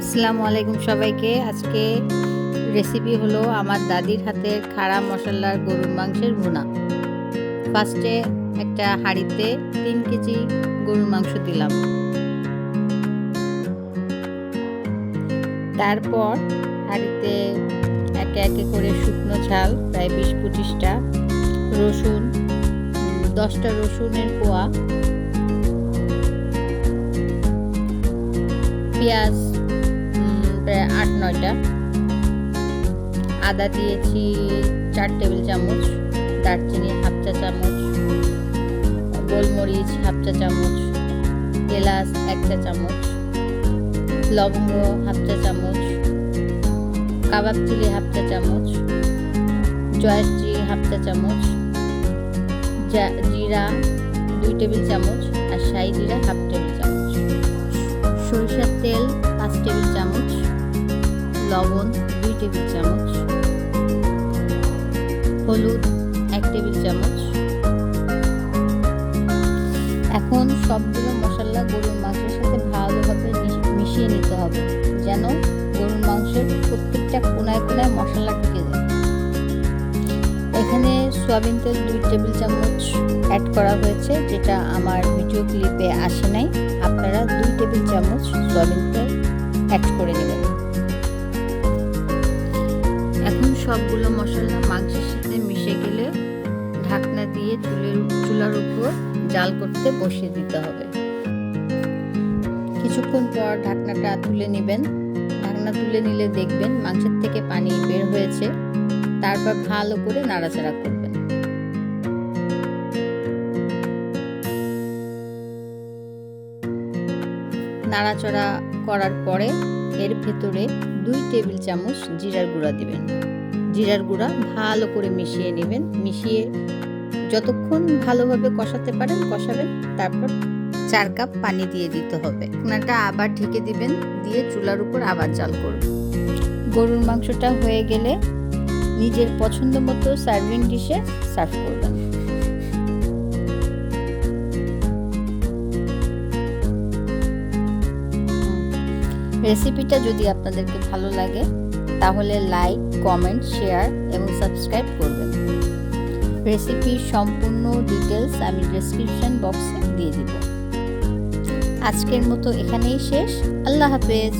আসসালামু আলাইকুম সবাইকে। আজকে রেসিপি হলো আমার দাদির হাতের খাড়া মশলার গরুর মাংসের ভুনা। ফার্স্টে একটা হাঁড়িতে তিন কেজি গরুর মাংস দিলাম। তারপর হাঁড়িতে একে একে করে শুকনো ঝাল, প্রায় বিশ পঁচিশটা রসুন, দশটা রসুনের কোয়া, পেঁয়াজ আট, নয়টা। আদা দিয়েছি চার টেবিল চামচ, দারচিনি হাফ চা চামচ, গোলমরিচ হাফ চা চামচ, এলাচ এক চা চামচ, লবঙ্গ হাফ চা চামচ, কাবাব চিলি হাফ চা চামচ জয়শ্রী হাফ চা চামচ জিরা দুই টেবিল চামচ আর শাহি জিরা হাফ টেবিল চামচ। সরিষার তেল পাঁচ টেবিল চামচ। লবণ দুই টেবিল চামচ। হলুদ এক টেবিল চামচ। এখন সবগুলো মশলা গরুর মাংসের সাথে ভালোভাবে মিশ- মিশিয়ে নিতে হবে, যেন গরুর মাংসের প্রত্যেকটা কোনায় কোনায় মশলা ঢুকে যায়। এখানে সয়াবিন তেল দুই টেবিল চামচ অ্যাড করা হয়েছে, যেটা আমার ভিডিও ক্লিপে আসে নাই। আপনারা দুই টেবিল চামচ সয়াবিন তেল অ্যাড করে নেবেন। সবগুলো মশলা মাংসের সাথে মিশে গেলে ঢাকনা দিয়ে চুলের চুলার উপর জাল করতে বসিয়ে দিতে হবে। কিছুক্ষণ পর ঢাকনাটা তুলে নেবেন। ঢাকনা তুলে নিলে দেখবেন মাংসের থেকে পানি বের হয়েছে। তারপর ভালো করে নাড়াচাড়া করবেন। নাড়াচাড়া করার পরে এর ভেতরে দুই টেবিল চামচ জিরার গুঁড়া দিবেন। জিরার গুঁড়া ভালো করে মিশিয়ে নেবেন। মিশিয়ে যতক্ষণ ভালোভাবে কষাতে পারেন, কষাবেন, তারপর চার কাপ পানি দিয়ে দিতে হবে। ঢাকনাটা আবার ঢেকে দিবেন, দিয়ে চুলার উপর আবার জাল করবেন গরুর মাংসটা হয়ে গেলে নিজের পছন্দ মতো সার্ভিং ডিশে সার্ভ করবেন। রেসিপিটা যদি আপনাদেরকে ভালো লাগে, তাহলে লাইক, কমেন্ট, শেয়ার এবং সাবস্ক্রাইব করবেন। রেসিপির সম্পূর্ণ ডিটেলস আমি ডেসক্রিপশন বক্সে দিয়ে দিব। আজকের মতো এখানেই শেষ। আল্লাহ হাফেজ।